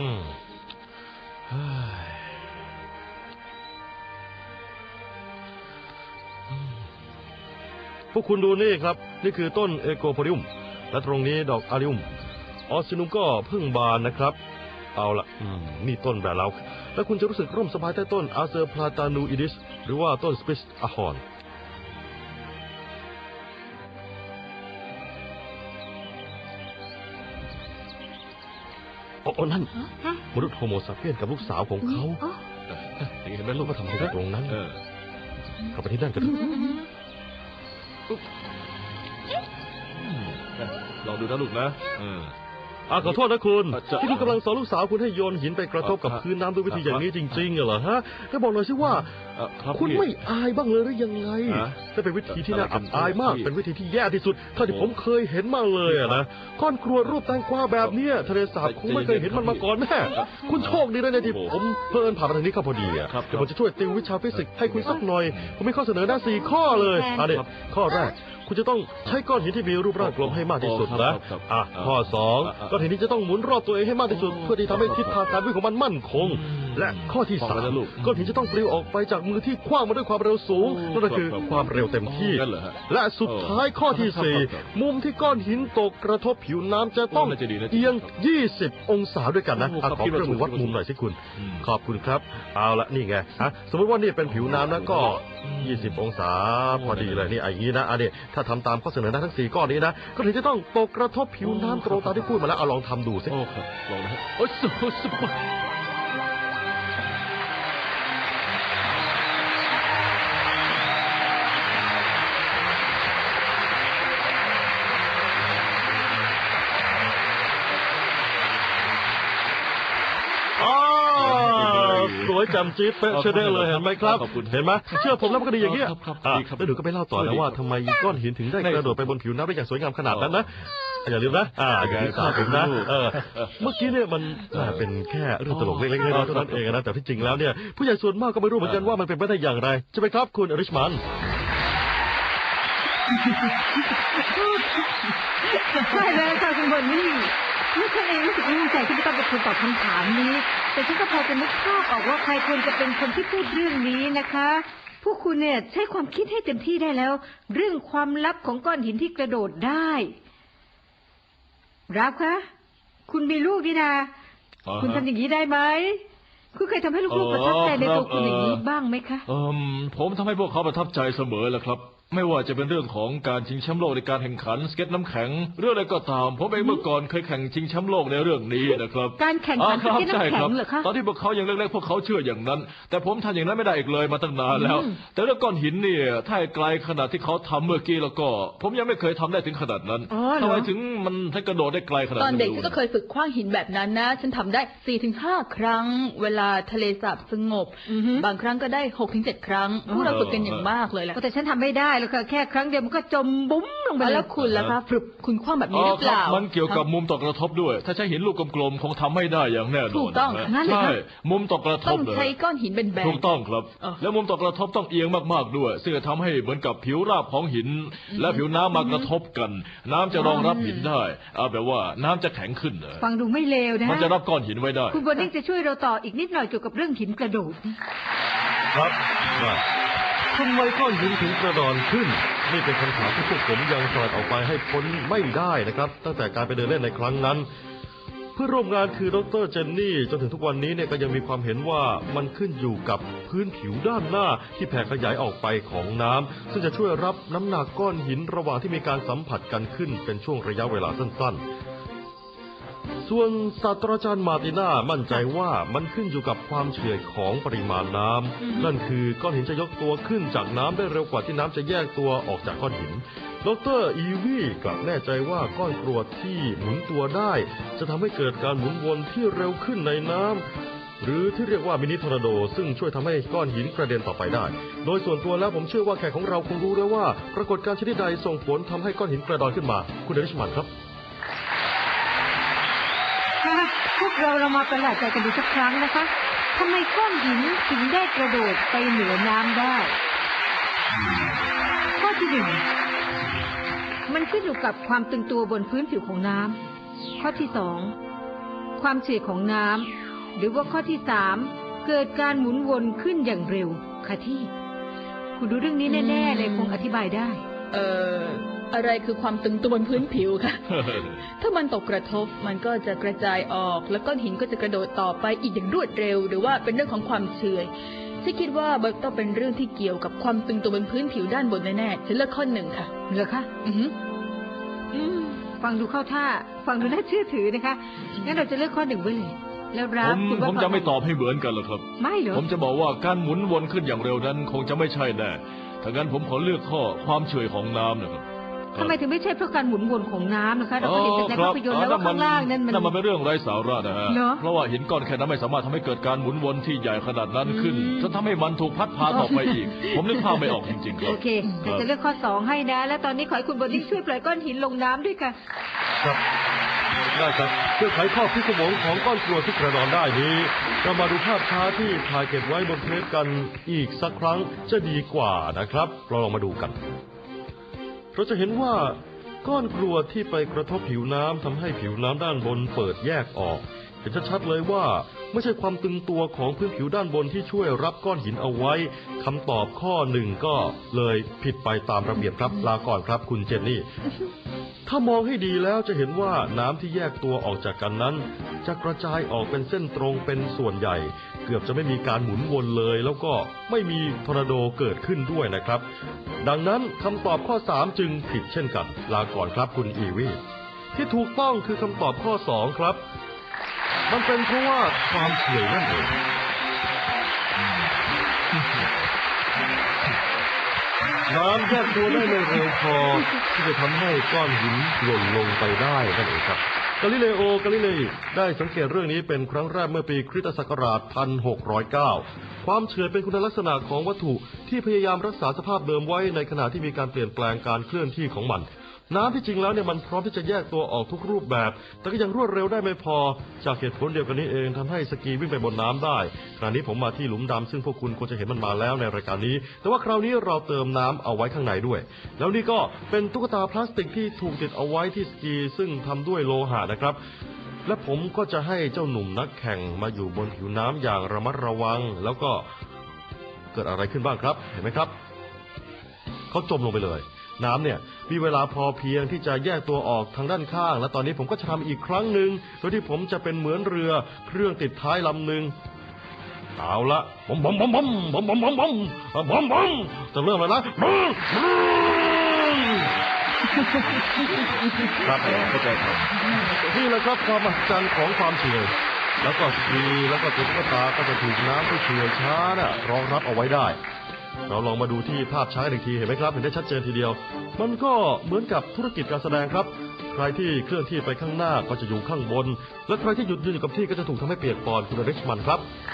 อืมพวกคุณดูนี่ครับ นี่คือต้นเอโกโพริอุม และตรงนี้ดอกอาริอุม ออสซินุมก็เพิ่งบานนะครับ เอาละนี่ต้นแบบเราแล้วคุณจะรู้สึกร่มสบายใต้ต้นอาเซอร์พลาตานูอิดิส หรือว่าต้นสปิสอะฮอน โอ้โอ้นั่นฮะมนุษย์โฮโมซาเปียนกับลูกสาวของเขาอ๋อเห็นไหมลูกก็ทำอะไรอยู่ตรงนั้นเออเข้าไปที่นั่นกันเถอือะมอืมอืมลองดูนะลูกนะเอออ่าขอโทษนะคุณอะจะ ที่คุณกำลังสอนลูกสาวคุณให้โยนหินไปกระทบกับอะพื้นน้ำด้วยวิธีอะอย่างนี้จริงๆเหรอฮะก็บอกหน่อยสิว่า เอ่อครับคุณพี่ ไม่อายบ้างเลยหรือยังไงฮะถ้าเป็นวิธีที่น่าอะไรกัอันบอายมากพี่เป็นวิธีที่แย่ที่สุดเท่าที่โอ้ผมเคยเห็นมาเลยอะนะก้อนกรวดรูปแตงกวาแบบเนี้ยทะเลสาบคงไม่เคยเห็นมันมาก่อนแน่ครับคุณโชคดีนะเนี่ยที่โอ้โหผมเพิ่นผ่านมาทางนี้เข้าพอดีอะครับเดี๋ยวผมจะช่วยติววิชาฟิสิกส์ให้คุณสักหน่อย ผมมีข้อเสนอด้านสี่ข้อเลยอันนี้ครับข้อแรก คุณจะต้องใช้ก้อนหินที่มีรูปร่างกลมให้มากที่สุดครันะบครับอะครับข้อสองอะอะก้อนหินนี้จะต้องหมุนรอบตัวเองให้มากที่สุด เพื่อที่ทำให้ทิศทางการวิ่งของมันมั่นคงอืม และข้อที่ฟังสามไว้นะลูกก้อนหินจะต้องปลิวออกไปจากมือที่คว้างมาด้วยความเร็วสูงโอ้นั่นก็คือครับความเร็วเต็มที่งั้นเหรอฮะและสุดท้ายข้อที่ครับสี่ครับมุมที่ก้อนหินตกกระทบผิวน้ำจะต้องโอ้น่าจะดีนะเอียงครับ20 องศาด้วยกันนะโอ้อะครับขอคิดเคว่ารื่องมือวัดถูกมุมหน่อยสิคุณอืมขอบคุณครับ เอาละนี่ไงฮะสมมติว่านี่เป็นผิวน้ำนะก็ 20 องศาพอดีเลยนี่ไอ้อย่างนี้นะอันนี้ถ้าทำตามข้อเสนอได้ทั้งสี่ข้อนี้นะก็ถึงจะต้องตกกระทบผิวน้ำตรงตามที่พูดมาแล้วเอาลองทำดูสิโอ้ครับลองนะฮะโอ้ยสุดสุด ยแจำจี๊ดเป๊ะเชอเด้เลยเห็นไหมครับ ขอบคุณเห็นไหมเชื่อผมแล้วมันก็ดีอย่างเงี้ยครับครับอะดีครับแล้วหนูก็ไปเล่าต่อนะว่าทำไมก้อนหินถึงได้กระโดดไปบนผิวน้ำได้อย่างสวยงามขนาดนั้นนะอย่าลืมนะอ่าอย่าลืมข้าถึงนะเออเมื่อกี้เนี่ยมันอ่าเป็นแค่เรื่องตลกเล็กๆน้อยๆเท่านั้นเองนะแต่ที่จริงแล้วเนี่ยผู้ใหญ่ส่วนมากก็ไม่รู้เหมือนกันว่ามันเป็นไปได้อย่างไรใช่ไหมครับคุณอริชมันใช่แล้วค่ะคุณบนนี่ นี่ฉันเองรู้สึกไม่มั่นใจที่จะต้องเป็นคนตอบคำถามนี้ แต่ฉันก็พอจะนึกภาพออกว่าใครควรจะเป็นคนที่พูดเรื่องนี้นะคะ พวกคุณเนี่ยใช้ความคิดให้เต็มที่ได้แล้ว เรื่องความลับของก้อนหินที่กระโดดได้ รับคะ คุณมีลูกนี่นาอ่าฮะคุณทำอย่างนี้ได้ไหม คุณเคยทำให้ลูกๆประทับใจในตัวคุณอย่างนี้บ้างไหมคะ เอ่มผมทำให้พวกเขาประทับใจเสมอแหละครับ ไม่ว่าจะเป็นเรื่องของการชิงแชมป์โลกในการแข่งขันสเก็ตน้ำแข็ง เรื่องอะไรก็ตามผมเองเมื่อก่อนเคยแข่งชิงแชมป์โลกในเรื่องนี้นะครับการแข่งขันอ่าครับสเก็ตน้ำใช่คแข็รับงเหรอคะ ตอนที่พวกเขายังเล็กๆพวกเขาเชื่ออย่างนั้น แต่ผมทำอย่างนั้นไม่ได้อีกเลยมาตั้งนานแล้วอืมแต่เรื่องก้อนหินเนี่ยถ้าให้ไกลขนาดที่เขาทำเมื่อกี้แล้วก็ ผมยังไม่เคยทำได้ถึงขนาดนั้นอ๋อเหรอ ทำไมถึงมันให้กระโดดได้ไกลขนาดตนั้อนนเด็กไม่ฉัรู้นก็เคยฝึกคว้างหินแบบนั้นนะ ฉันทำได้สี่ถึงห้าครั้ง เวลาทะเลสาบสงบอือฮึบางครั้งก็ได้หกถึงเจ็ดครั้ง พวกเราฝึกกันอย่างมากเลยแหละ แต่ฉันทำไม่ได้แล้วค่ะแค่ครั้งเดียวมันก็จมบุ้มลงไปอะเลยแล้วคุณล่ะคะฝึกคุณคว้างแบบนี้หรือเปครัล่า มันเกี่ยวกับมุมตกกระทบด้วย ถ้าใช้หินลูกกลมๆคงทำไม่ได้อย่างแน่นอนถูกต้องนะงั้นเหรอใช่คะมุมตกกระทต้บองเลยใช้ก้อนหินเป็นแบนถูกต้องครับเออแล้วมุมตกกระทบต้องเอียงมากๆด้วย ซึ่งจะทำให้เหมือนกับผิวราบของหิน และผิวน้ำมากระทบกัน น้ำจะรองรับหินได้เอาแบบว่าน้ำจะแข็งขึ้นเลยฟังดูไม่เลวนะมันจะรับก้อนหินไว้ได้ คุณบนนิ่งจะช่วยเราต่ออีกนิดหน่อยเกี่ยวกับเรื่องหินกระโดดนะครับว่า ทำไมก้อนหินถึงกระดอนขึ้น นี่เป็นคำถามที่พวกผมยังสลัดออกไปให้พ้นไม่ได้นะครับ ตั้งแต่การไปเดินเล่นในครั้งนั้น เพื่อร่วมงานคือดรเจนนี่จนถึงทุกวันนี้เนี่ยก็ยังมีความเห็นว่ามันขึ้นอยู่กับพื้นผิวด้านหน้าที่แผ่ขยายออกไปของน้ำซึ่งจะช่วยรับน้ำหนักก้อนหินระหว่างที่มีการสัมผัสกันขึ้นเป็นช่วงระยะเวลาสั้นๆ ส่วนศาสตราจารย์มาร์ติน่ามั่นใจว่ามันขึ้นอยู่กับความเฉื่อยของปริมาณน้ำนั่นคือก้อนหินจะยกตัวขึ้นจากน้ำได้เร็วกว่าที่น้ำจะแยกตัวออกจากก้อนหินดรอีวีกลับแน่ใจว่าก้อนกรวดที่หมุนตัวได้ จะทำให้เกิดการหมุนวนที่เร็วขึ้นในน้ำหรือที่เรียกว่ามินิทอร์นาโด ซึ่งช่วยทำให้ก้อนหินกระเด็นต่อไปได้ โดยส่วนตัวแล้วผมเชื่อว่าแขกของเราคงรู้แล้วว่า ปรากฏการณ์ชนิดใดส่งผลทำให้ก้อนหินกระดอนขึ้นมา คุณเดนิชมันครับ พวกเราเรามาประหลาดใจกันดูสักครั้งนะคะทำไมก้อนหินถึงได้กระโดดไปเหนือน้ำได้ ข้อที่หนึ่งมันขึ้นอยู่กับความตึงตัวบนพื้นผิวของน้ำข้อที่สองความเฉื่อยของน้ำหรือว่าข้อที่สามเกิดการหมุนวนขึ้นอย่างเร็วค่ะที่ คุณรู้เรื่องนี้แน่ ๆ เลยคงอธิบายได้ เออ อะไรคือความตึงตัวบนพื้นผิวคะถ้ามันตกกระทบมันก็จะกระจายออก แล้วก้อนหินก็จะกระโดดต่อไปอีกอย่างรวดเร็ว หรือว่าเป็นเรื่องของความเฉื่อยฉันคิดว่ามันต้องเป็นเรื่องที่เกี่ยวกับความตึงตัวบนพื้นผิวด้านบนแน่ๆฉันเลือกข้อหนึ่งค่ะเหรอคะอือหืออืมฟังดูเข้าท่า ฟังดูน่าเชื่อถือนะคะ งั้นเราจะเลือกข้อหนึ่งไว้เลย แล้วรัผบมคุณว่าผมจะไม่ตอบให้เหมือนกันหรอกครับ ไม่เหรอ ผมจะบอกว่าการหมุนวนขึ้นอย่างเร็วนั้น คงจะไม่ใช่แน่ถ้างั้นผมขอเลือกข้อความเฉื่อยของน้ำนะครับ ทำไมถึงไม่ใช่เพราะการหมุนวนของน้ำนะคะ เราก็เห็นจากในภาพยนตร์แล้วว่าอ๋อข้างล่างนั่นมันนั่นมันเป็นเรื่องไร้สาระนะฮะเหรอเพราะว่าหินก้อนแค่นั้นไม่สามารถทำให้เกิดการหมุนวนที่ใหญ่ขนาดนั้นขึ้นอืมจนทำให้มันถูกพัดพาต่อไปอีก ผมนึกภาพไม่ออกจริงๆครัโอบเคครัเราบจะเลือกข้อสองให้นะ และตอนนี้ขอให้คุณโบลิ่งช่วยปล่อยก้อนหินลงน้ำด้วยค่ะ ครับ ได้ครับเพื่อไขข้อพิศวงของก้อนกรวดที่กระดอนได้นี้เรามาดูภาพช้าที่ถ่ายเก็บไว้บนเทปกันอีกสักครั้งจะดีกว่านะครับ เราลองมาดูกัน เราจะเห็นว่าก้อนกรวดที่ไปกระทบผิวน้ำทำให้ผิวน้ำด้านบนเปิดแยกออก เห็นชัดๆเลยว่าไม่ใช่ความตึงตัวของพื้นผิวด้านบนที่ช่วยรับก้อนหินเอาไว้คำตอบข้อหนึ่งก็เลยผิดไปตามระเบียบครับลาก่อนครับคุณเจนนี่ ถ้ามองให้ดีแล้วจะเห็นว่าน้ำที่แยกตัวออกจากกันนั้น จะกระจายออกเป็นเส้นตรงเป็นส่วนใหญ่ เกือบจะไม่มีการหมุนวนเลย แล้วก็ไม่มีทอร์นาโดเกิดขึ้นด้วยนะครับ ดังนั้นคำตอบข้อ 3 จึงผิดเช่นกัน ลาก่อนครับคุณอีวีที่ถูกต้องคือคำตอบข้อ 2 ครับ มันเป็นเพราะว่าความเฉื่อยนั่นเองน้ำแยกตัวได้ไม่เร็วพอที่จะทำให้ก้อนหินหล่นลงไปได้นั่นเองครับกาลิเลโอกาลิเลย์ได้สังเกตเรื่องนี้เป็นครั้งแรกเมื่อปีคริสตศักราช 1609 ความเฉื่อยเป็นคุณลักษณะของวัตถุที่พยายามรักษาสภาพเดิมไว้ในขณะที่มีการเปลี่ยนแปลงการเคลื่อนที่ของมัน น้ำที่จริงแล้วเนี่ยมันพร้อมที่จะแยกตัวออกทุกรูปแบบ แต่ก็ยังรวดเร็วได้ไม่พอ จากเหตุผลเดียวกันนี้เองทำให้สกีวิ่งไปบนน้ำได้ คราวนี้ผมมาที่หลุมดำซึ่งพวกคุณควรจะเห็นมันมาแล้วในรายการนี้ แต่ว่าคราวนี้เราเติมน้ำเอาไว้ข้างในด้วย แล้วนี่ก็เป็นตุ๊กตาพลาสติกที่ถูกติดเอาไว้ที่สกีซึ่งทำด้วยโลหะนะครับและผมก็จะให้เจ้าหนุ่มนักแข่งมาอยู่บนผิวน้ำอย่างระมัดระวัง แล้วก็เกิดอะไรขึ้นบ้างครับ เห็นไหมครับ เขาจมลงไปเลย น้ำเนี่ยมีเวลาพอเพียงที่จะแยกตัวออกทางด้านข้าง และตอนนี้ผมก็จะทำอีกครั้งหนึ่งโดยที่ผมจะเป็นเหมือนเรือเครื่องติดท้ายลำหนึ่งเอาละบอมบอมบอมบอมบอมบอมบอมบอมบอมบอมจะเริ่มแล้วนะบอมบอมครับเข้าใจครับนี่แหละครับความมหัศจรรย์ของความเฉื่อยแล้วก็สีแล้วก็ตุ๊กตาก็จะถูกน้ำที่เฉื่อยช้าน่ะรองรับเอาไว้ได้ เราลองมาดูที่ภาพช้าอีกทีเห็นไหมครับเห็นได้ชัดเจนทีเดียว มันก็เหมือนกับธุรกิจการแสดงครับ ใครที่เคลื่อนที่ไปข้างหน้าก็จะอยู่ข้างบน และใครที่หยุดยืนอยู่กับที่ก็จะถูกทำให้เปียกปอนคุณอริชมันครับ